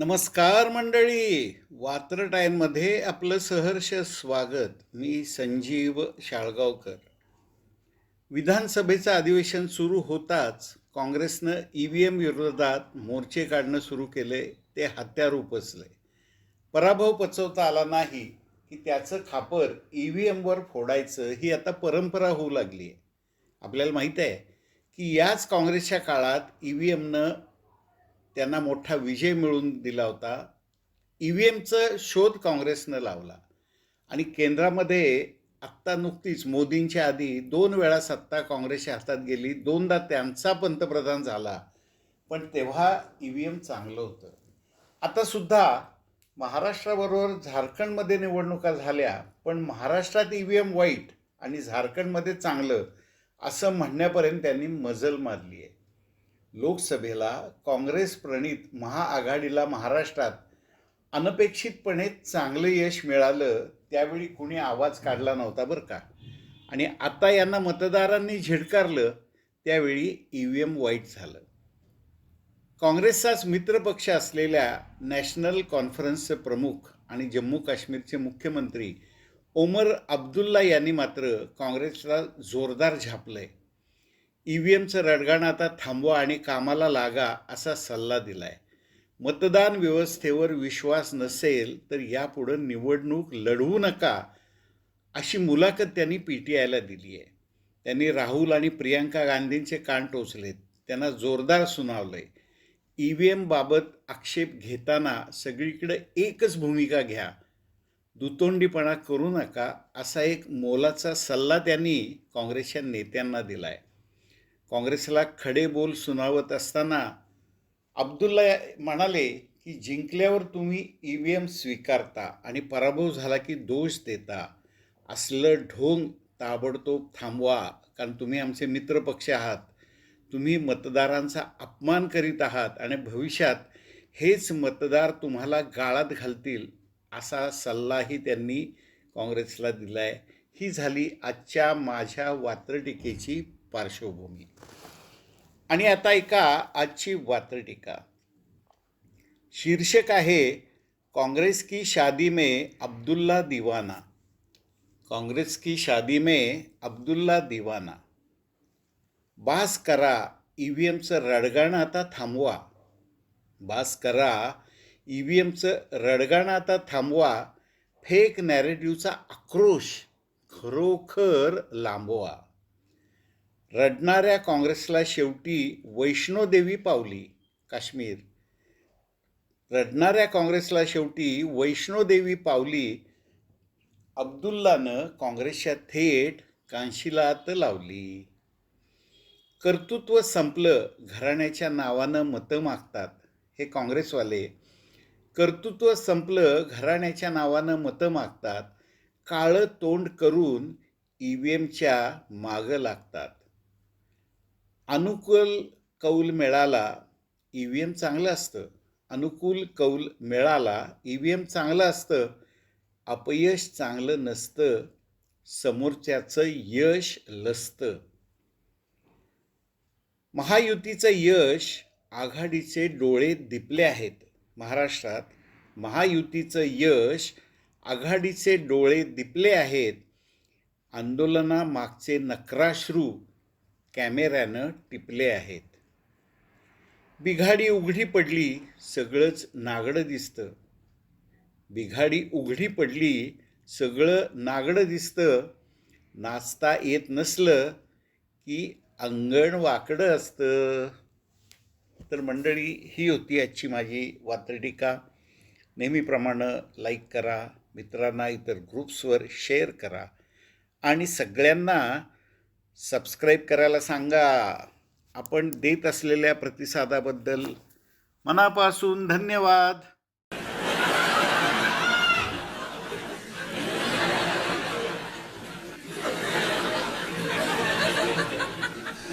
नमस्कार मंडळी. वात्र टाईममध्ये आपलं सहर्ष स्वागत. मी संजीव शाळगावकर. विधानसभेचं अधिवेशन सुरू होताच काँग्रेसनं ई व्ही एम विरोधात मोर्चे काढणं सुरू केले ते हत्यार उपसले पराभव पचवता आला नाही की त्याचं खापर ई व्ही एमवर फोडायचं ही आता परंपरा होऊ लागली आहे आपल्याला माहीत आहे की याच काँग्रेसच्या काळात ई व्ही एमनं त्यांना मोठा विजय मिळवून दिला होता. ई व्ही एमचं शोध काँग्रेसनं लावला. आणि केंद्रामध्ये आत्ता नुकतीच मोदींच्या आधी दोन वेळा सत्ता काँग्रेसच्या हातात गेली. दोनदा त्यांचा पंतप्रधान झाला. पण तेव्हा ई व्ही एम चांगलं होतं. आता सुद्धा महाराष्ट्राबरोबर झारखंडमध्ये निवडणुका झाल्या पण महाराष्ट्रात ई व्ही एम वाईट आणि झारखंडमध्ये चांगलं असं म्हणण्यापर्यंत त्यांनी मजल मारली आहे लोकसभेला काँग्रेस प्रणित महाआघाडीला महाराष्ट्रात अनपेक्षितपणे चांगलं यश मिळालं त्यावेळी कुणी आवाज काढला नव्हता बरं का. आणि आता यांना मतदारांनी झिडकारलं त्यावेळी ई व्ही एम वाईट झालं. काँग्रेसचाच मित्रपक्ष असलेल्या नॅशनल कॉन्फरन्सचे प्रमुख आणि जम्मू काश्मीरचे मुख्यमंत्री ओमर अब्दुल्ला यांनी मात्र काँग्रेसला जोरदार झापलंय. ई व्ही एमचं रडगाणं आता थांबवा आणि कामाला लागा असा सल्ला दिलाय. मतदान व्यवस्थेवर विश्वास नसेल तर यापुढं निवडणूक लढवू नका अशी मुलाखत त्यांनी पी टी आयला दिली आहे. त्यांनी राहुल आणि प्रियांका गांधींचे कान टोचलेत. त्यांना जोरदार सुनावलंय. ई व्ही एमबाबत आक्षेप घेताना सगळीकडे एकच भूमिका घ्या. दुतोंडीपणा करू नका असा एक मोलाचा सल्ला त्यांनी काँग्रेसच्या नेत्यांना दिला आहे काँग्रेसला खडे बोल सुनावत असताना अब्दुल्ला म्हणाले की जिंकल्यावर तुम्ही ई व्ही एम स्वीकारता आणि पराभव झाला की दोष देता. असलं ढोंग ताबडतोब थांबवा कारण तुम्ही आमचे मित्रपक्ष आहात. तुम्ही मतदारांचा अपमान करीत आहात आणि भविष्यात हेच मतदार तुम्हाला गाळात घालतील असा सल्लाही त्यांनी काँग्रेसला दिला आहे ही झाली आजच्या माझ्या वात्रटिकेची पार्श्वभूमी. आणि आता ऐका आजची वात्रटिका शीर्षक आहे काँग्रेस की शादी में अब्दुल्ला दीवाना. काँग्रेस की शादी में अब्दुल्ला दीवाना. बास करा ई व्ही एमचं रडगाणं आता थांबवा. बास करा ई व्ही एमचं रडगाणं आता थांबवा. फेक नॅरेटिव्हचा आक्रोश खरोखर लांबवा. रडणाऱ्या काँग्रेसला शेवटी वैष्णोदेवी पावली काश्मीर. रडणाऱ्या काँग्रेसला शेवटी वैष्णोदेवी पावली अब्दुल्लानं काँग्रेसच्या थेट कांशीलात लावली. कर्तृत्व संपलं घराण्याच्या नावानं मतं मागतात हे काँग्रेसवाले. कर्तृत्व संपलं घराण्याच्या नावानं मतं मागतात काळं तोंड करून ई व्ही एमच्या मागं लागतात. अनुकूल कौल मिळाला ई व्ही एम चांगलं असतं. अनुकूल कौल मिळाला ई व्ही एम चांगलं असतं. अपयश चांगलं नसतं. समोरच्याचं यश लसतं. महायुतीचं यश आघाडीचे डोळे दिपले आहेत. महाराष्ट्रात महायुतीचं यश आघाडीचे डोळे दिपले आहेत. आंदोलनामागचे नक्राश्रू कॅमेऱ्यानं टिपले आहेत. बिघाडी उघडी पडली सगळंच नागडं दिसतं. बिघाडी उघडी पडली सगळं नागडं दिसतं. नाचता येत नसलं की अंगण वाकडं असतं. तर मंडळी ही होती आजची माझी वात्रटिका. नेहमीप्रमाणे लाईक करा मित्रांना इतर ग्रुप्सवर शेअर करा. आणि सगळ्यांना सबस्क्राईब करायला सांगा. आपण देत असलेल्या प्रतिसादाबद्दल मनापासून धन्यवाद.